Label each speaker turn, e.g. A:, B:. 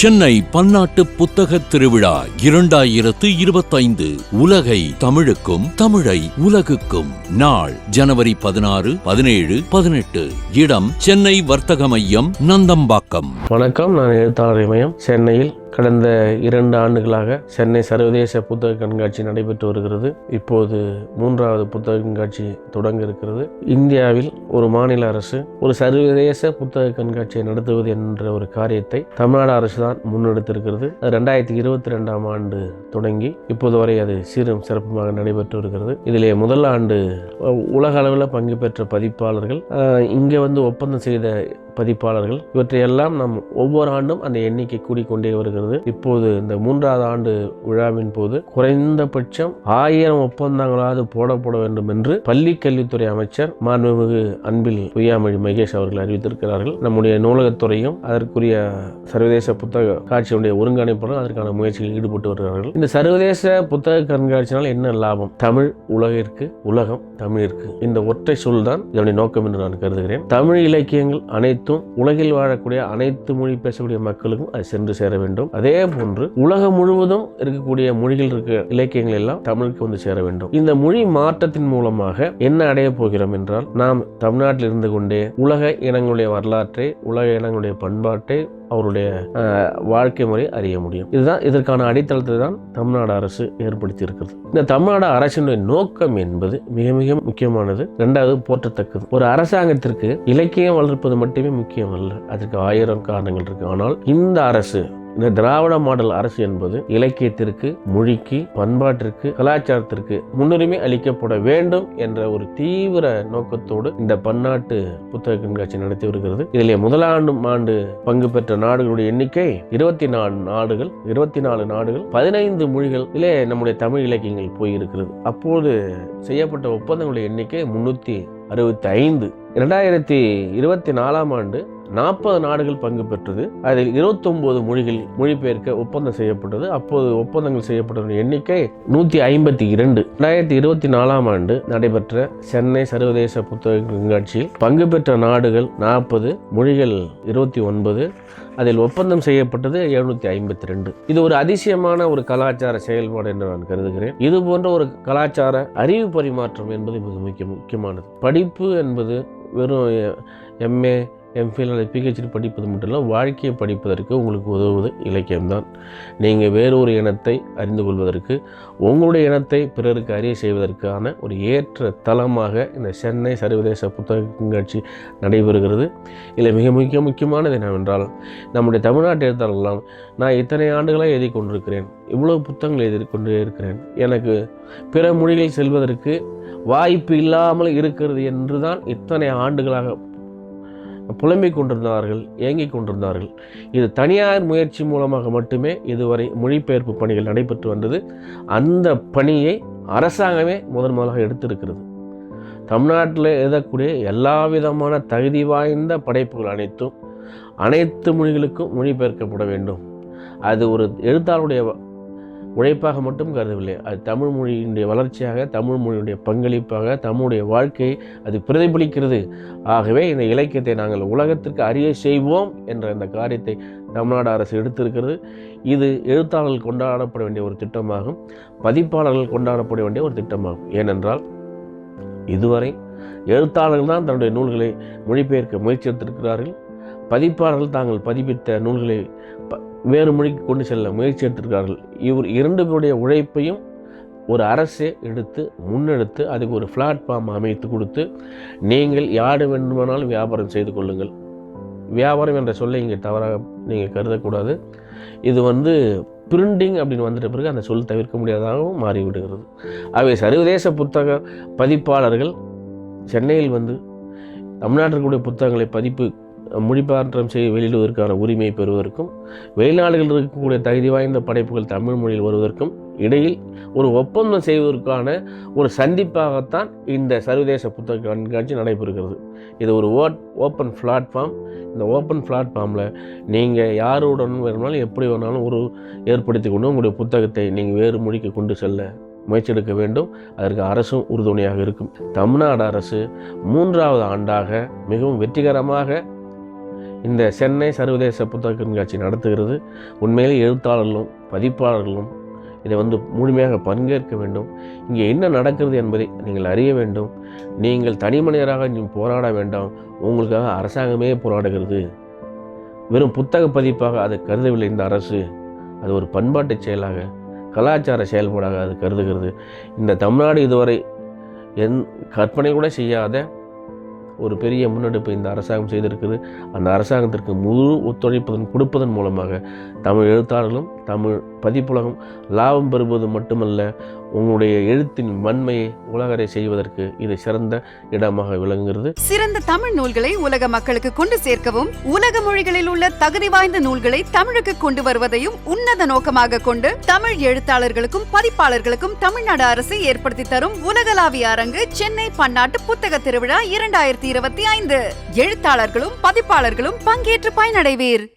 A: சென்னை பன்னாட்டு புத்தக திருவிழா இரண்டாயிரத்து இருபத்தைந்து. உலகை தமிழுக்கும் தமிழை உலகுக்கும். நாள் ஜனவரி பதினாறு பதினேழு பதினெட்டு. இடம் சென்னை வர்த்தக மையம் நந்தம்பாக்கம்.
B: வணக்கம் நான் எழுத்தாளர் இமயம் சென்னையில் கடந்த இரண்டு ஆண்டுகளாக சென்னை சர்வதேச புத்தக கண்காட்சி நடைபெற்று வருகிறது. இப்போது மூன்றாவது புத்தக கண்காட்சி தொடங்க இருக்கிறது. இந்தியாவில் ஒரு மாநில அரசு ஒரு சர்வதேச புத்தக கண்காட்சியை நடத்துவது என்ற ஒரு காரியத்தை தமிழ்நாடு அரசு தான் முன்னெடுத்திருக்கிறது. அது ரெண்டாயிரத்தி இருபத்தி ரெண்டாம் ஆண்டு தொடங்கி இப்போது வரை அது சீரும் சிறப்புமாக நடைபெற்று வருகிறது. இதிலே முதல் ஆண்டு உலக அளவில் பங்கு பெற்ற பதிப்பாளர்கள் இங்கே வந்து ஒப்பந்தம் செய்த பதிப்பாளர்கள். இவற்றையெல்லாம் நாம் ஒவ்வொரு ஆண்டும் அந்த எண்ணிக்கை கூடிக்கொண்டே வருகிறது. இப்போது இந்த மூன்றாவது ஆண்டு விழாவின் போது குறைந்தபட்சம் ஆயிரம் ஒப்பந்தங்களாவது போடப்பட வேண்டும் என்று பள்ளி கல்வித்துறை அமைச்சர் மாண்புமிகு அன்பில் பொய்யாமொழி மகேஷ் அவர்கள் அறிவித்திருக்கிறார்கள். நம்முடைய நூலகத்துறையும் அதற்குரிய சர்வதேச புத்தக காட்சியுடைய ஒருங்கிணைப்பாளரும் அதற்கான முயற்சிகளில் ஈடுபட்டு வருகிறார்கள். இந்த சர்வதேச புத்தக கண்காட்சினால் என்ன லாபம்? தமிழ் உலகிற்கு உலகம் தமிழிற்கு. இந்த ஒற்றை சொல் தான் இதனுடைய நோக்கம் என்று நான் கருதுகிறேன். தமிழ் இலக்கியங்கள் அனைத்து அனைத்தும் உலகில் வாழக்கூடிய அனைத்து மொழி பேசக்கூடிய மக்களுக்கும் அது சென்று சேர வேண்டும். அதே போன்று உலகம் முழுவதும் இருக்கக்கூடிய மொழிகள் இருக்க இலக்கியங்கள் எல்லாம் தமிழுக்கு வந்து சேர வேண்டும். இந்த மொழி மாற்றத்தின் மூலமாக என்ன அடைய போகிறோம் என்றால் நாம் தமிழ்நாட்டில் இருந்து கொண்டே உலக இனங்களுடைய வரலாற்றை உலக இனங்களுடைய பண்பாட்டை அவருடைய வாழ்க்கை முறை அறிய முடியும். இதுதான் இதற்கான அடித்தளத்தை தான் தமிழ்நாடு அரசு ஏற்படுத்தி இருக்கிறது இந்த தமிழ்நாடு அரசினுடைய நோக்கம் என்பது மிக மிக முக்கியமானது. ரெண்டாவது போற்றத்தக்கது. ஒரு அரசாங்கத்திற்கு இலக்கியம் வளர்ப்பது மட்டுமே முக்கியம் அல்ல. அதற்கு ஆயிரம் காரணங்கள் இருக்கு. ஆனால் இந்த அரசு இந்த திராவிட மாடல் அரசு என்பது இலக்கியத்திற்கு மொழிக்கு பண்பாட்டிற்கு கலாச்சாரத்திற்கு முன்னுரிமை அளிக்கப்பட வேண்டும் என்ற ஒரு தீவிர நோக்கத்தோடு இந்த பன்னாட்டு புத்தக கண்காட்சி நடத்தி வருகிறது. இதிலே முதலாண்டு ஆண்டு பங்கு பெற்ற நாடுகளுடைய எண்ணிக்கை இருபத்தி நாலு நாடுகள் இருபத்தி நாலு நாடுகள் பதினைந்து மொழிகளிலே நம்முடைய தமிழ் இலக்கியங்கள் போயிருக்கிறது. அப்போது செய்யப்பட்ட ஒப்பந்தங்களுடைய எண்ணிக்கை முன்னூத்தி அறுபத்தி ஐந்து இரண்டாயிரத்தி இருபத்தி நாலாம் ஆண்டு நாற்பது நாடுகள் பங்கு பெற்றது. அதில் 29 மொழிகள் மொழிபெயர்க்க ஒப்பந்தம் செய்யப்பட்டது. அப்போது ஒப்பந்தங்கள் செய்யப்பட்ட எண்ணிக்கை நூற்றி ஐம்பத்தி இரண்டு. ரெண்டாயிரத்தி இருபத்தி நாலாம் ஆண்டு நடைபெற்ற சென்னை சர்வதேச புத்தக கண்காட்சியில் பங்கு பெற்ற நாடுகள் நாற்பது மொழிகள் இருபத்தி ஒன்பது. அதில் ஒப்பந்தம் செய்யப்பட்டது எழுநூத்தி ஐம்பத்தி ரெண்டு. இது ஒரு அதிசயமான ஒரு கலாச்சார செயல்பாடு என்று நான் கருதுகிறேன். இது போன்ற ஒரு கலாச்சார அறிவு பரிமாற்றம் என்பது மிக முக்கிய முக்கியமானது. படிப்பு என்பது வெறும் எம்ஏ எம்ஃபில் அல்லது பிஹெச்டி படிப்பது மட்டும் இல்லை வாழ்க்கையை படிப்பதற்கு உங்களுக்கு உதவுவது இலக்கியம்தான். நீங்கள் வேறொரு இனத்தை அறிந்து கொள்வதற்கு உங்களுடைய இனத்தை பிறருக்கு அறிய செய்வதற்கான ஒரு ஏற்ற தளமாக இந்த சென்னை சர்வதேச புத்தக கண்காட்சி நடைபெறுகிறது. இதில் மிக மிக முக்கியமானது என்னவென்றால் நம்முடைய தமிழ்நாட்டு எழுத்தாளர்களாம் நான் இத்தனை ஆண்டுகளாக எழுதி கொண்டிருக்கிறேன் இவ்வளோ புத்தகங்கள் எழுதி கொண்டே இருக்கிறேன் எனக்கு பிற மொழிகள் செல்வதற்கு வாய்ப்பு இல்லாமல் இருக்கிறது என்று தான் இத்தனை ஆண்டுகளாக புலம்பிக் கொண்டிருந்தார்கள் ஏங்கிக் கொண்டிருந்தார்கள். இது தனியார் முயற்சி மூலமாக மட்டுமே இதுவரை மொழிபெயர்ப்பு பணிகள் நடைபெற்று வந்தது. அந்த பணியை அரசாங்கமே முதன் முதலாக எடுத்திருக்கிறது. தமிழ்நாட்டில் எழுதக்கூடிய எல்லா விதமான தகுதி வாய்ந்த படைப்புகள் அனைத்தும் அனைத்து மொழிகளுக்கும் மொழிபெயர்க்கப்பட வேண்டும். அது ஒரு எழுத்தாளருடைய உழைப்பாக மட்டும் கருதவில்லை. அது தமிழ் மொழியினுடைய வளர்ச்சியாக தமிழ் மொழியுடைய பங்களிப்பாக தமிழுடைய வாழ்க்கையை அது பிரதிபலிக்கிறது. ஆகவே இந்த இலக்கியத்தை நாங்கள் உலகத்திற்கு அறிய செய்வோம் என்ற இந்த காரியத்தை தமிழ்நாடு அரசு எடுத்திருக்கிறது. இது எழுத்தாளர்கள் கொண்டாடப்பட வேண்டிய ஒரு திட்டமாகும். பதிப்பாளர்கள் கொண்டாடப்பட வேண்டிய ஒரு திட்டமாகும். ஏனென்றால் இதுவரை எழுத்தாளர்கள் தான் தன்னுடைய நூல்களை மொழிபெயர்க்க முயற்சி எடுத்திருக்கிறார்கள் பதிப்பாளர்கள் தாங்கள் பதிப்பித்த நூல்களை ப- வேறு மொழிக்கு கொண்டு செல்ல முயற்சி எடுத்திருக்கிறார்கள். இவர் இரண்டு பேருடைய உழைப்பையும் ஒரு அரசே எடுத்து முன்னெடுத்து அதுக்கு ஒரு பிளாட்ஃபார்ம் அமைத்து கொடுத்து நீங்கள் யார் வேண்டுமானாலும் வியாபாரம் செய்து கொள்ளுங்கள். வியாபாரம் என்ற சொல்லை இங்கே தவறாக நீங்கள் கருதக்கூடாது. இது வந்து பிரிண்டிங் அப்படின்னு வந்துட்ட பிறகு அந்த சொல் தவிர்க்க முடியாததாகவும் மாறிவிடுகிறது. அவை சர்வதேச புத்தக பதிப்பாளர்கள் சென்னையில் வந்து தமிழ்நாட்டிற்குரிய புத்தகங்களை பதிப்பு மொழிபாற்றம் செய்ய வெளியிடுவதற்கான உரிமையை பெறுவதற்கும் வெளிநாடுகளில் இருக்கக்கூடிய தகுதி வாய்ந்த படைப்புகள் தமிழ் மொழியில் வருவதற்கும் இடையில் ஒரு ஒப்பந்தம் செய்வதற்கான ஒரு சந்திப்பாகத்தான் இந்த சர்வதேச புத்தக கண்காட்சி நடைபெறுகிறது. இது ஒரு ஓட் ஓப்பன் பிளாட்ஃபார்ம். இந்த ஓப்பன் பிளாட்ஃபார்மில் நீங்கள் யாருடன் வேணுமானாலும் எப்படி வேணாலும் ஒரு ஏற்படுத்தி கொண்டு உங்களுடைய புத்தகத்தை நீங்கள் வேறு மொழிக்கு கொண்டு செல்ல முயற்சி எடுக்க வேண்டும். அதற்கு அரசும் உறுதுணையாக இருக்கும். தமிழ்நாடு அரசு மூன்றாவது ஆண்டாக மிகவும் வெற்றிகரமாக இந்த சென்னை சர்வதேச புத்தக கண்காட்சி நடத்துகிறது. உண்மையிலே எழுத்தாளர்களும் பதிப்பாளர்களும் இதை வந்து முழுமையாக பங்கேற்க வேண்டும். இங்கே என்ன நடக்கிறது என்பதை நீங்கள் அறிய வேண்டும். நீங்கள் தனி மனிதராக நீங்கள் போராட வேண்டாம். உங்களுக்காக அரசாங்கமே போராடுகிறது. வெறும் புத்தக பதிப்பாக அதை கருதவில்லை இந்த அரசு. அது ஒரு பண்பாட்டு செயலாக கலாச்சார செயல்பாடாக அது கருதுகிறது. இந்த தமிழ்நாடு இதுவரை என் கற்பனை கூட செய்யாத ஒரு பெரிய முன்னெடுப்பு இந்த அரசாங்கம் செய்திருக்குது. அந்த அரசாங்கத்திற்கு முழு ஒத்துழைப்பதன் கொடுப்பதன் மூலமாக தமிழ் எழுத்தாளர்களும் தமிழ் பதிப்புலகம் லாபம் பெறுவது மட்டுமல்ல உங்களுடைய எழுத்தின் வன்மையை உலகரை செய்வதற்கு இது சிறந்த இடமாக விளங்குகிறது.
C: சிறந்த தமிழ் நூல்களை உலக மக்களுக்கு கொண்டு சேர்க்கவும் உலக மொழிகளில் உள்ள தகுதி வாய்ந்த நூல்களை தமிழுக்கு கொண்டு வருவதையும் உன்னத நோக்கமாக கொண்டு தமிழ் எழுத்தாளர்களுக்கும் பதிப்பாளர்களுக்கும் தமிழ்நாடு அரசு ஏற்படுத்தி தரும் உலகளாவிய அரங்கு சென்னை பன்னாட்டு புத்தக திருவிழா இரண்டாயிரத்தி இருபத்தி ஐந்து. எழுத்தாளர்களும் பதிப்பாளர்களும் பங்கேற்று பயனடைவீர்.